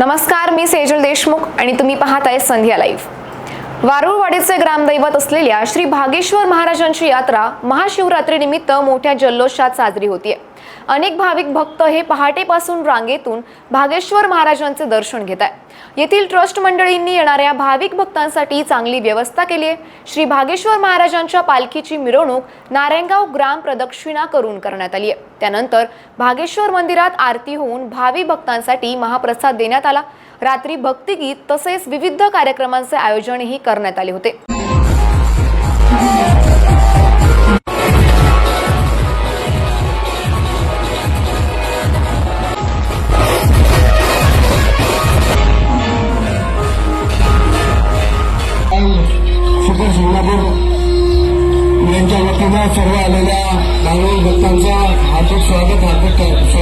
नमस्कार मी सेजल देशमुख आणि तुम्ही पाहताय संध्या लाईव्ह. वारुळवाडीचे ग्रामदैवत असलेल्या श्री भागेश्वर महाराजांची यात्रा महाशिवरात्रीनिमित्त मोठ्या जल्लोषात साजरी होतीये. अनेक भाविक भक्त हे पहाटेपासून रांगेतून भागेश्वर महाराजांचे दर्शन घेत आहे येथील ट्रस्ट मंडळींनी येणाऱ्या भाविक भक्तांसाठी चांगली व्यवस्था केली आहे. श्री भागेश्वर महाराजांच्या पालखीची मिरवणूक नारायणगाव ग्राम प्रदक्षिणा करून करण्यात आली आहे. त्यानंतर भागेश्वर मंदिरात आरती होऊन भावी भक्तांसाठी महाप्रसाद देण्यात आला. रात्री भक्तिगीत तसेच विविध कार्यक्रमांचे आयोजनही करण्यात आले होते. यांच्या वतीनं सर्व आलेल्या भाविक भक्तांचं हार्दिक स्वागत हार्दिक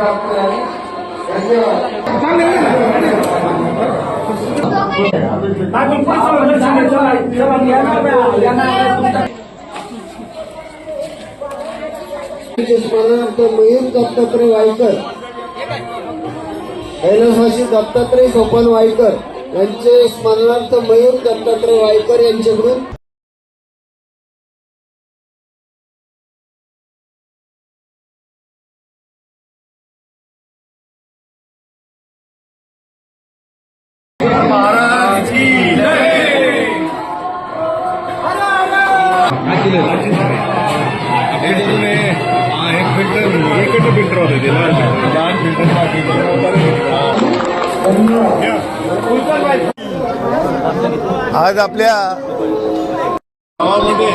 प्राप्त आहे धन्यवाद स्मरणार्थ मयूर दत्तात्रय वाईकर कैलासवासी दत्तात्रय सोपान वाईकर यांचे स्मरणार्थ मयूर दत्तात्रय वाईकर यांच्याकडून एकच फिल्टर होते ते लहान फिल्टर. आज आपल्या गावामध्ये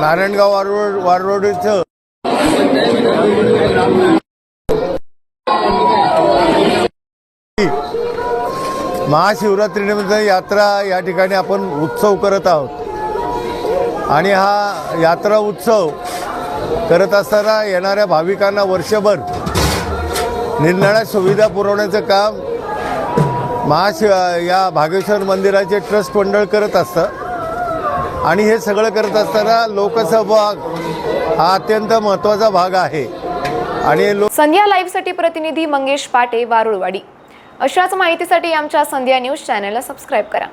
नारायणगाव वारोड वारोड इथं महाशिवरात्रीनिमित्त यात्रा या ठिकाणी आपण उत्सव करत आहोत. आणि हा यात्रा उत्सव करत असताना येणाऱ्या भाविकांना वर्षभर निरनिराळ्या सुविधा पुरवण्याचं काम महाशिव या भागेश्वर मंदिराचे ट्रस्ट मंडळ करत असतं. आणि हे सगळं करत असताना लोकसहभाग हा अत्यंत महत्त्वाचा भाग आहे. आणि लो संध्या लाईव्हसाठी प्रतिनिधी मंगेश पाटे वारुळवाडी. अशाच माहितीसाठी आमच्या संध्या न्यूज चॅनलला सबस्क्राईब करा.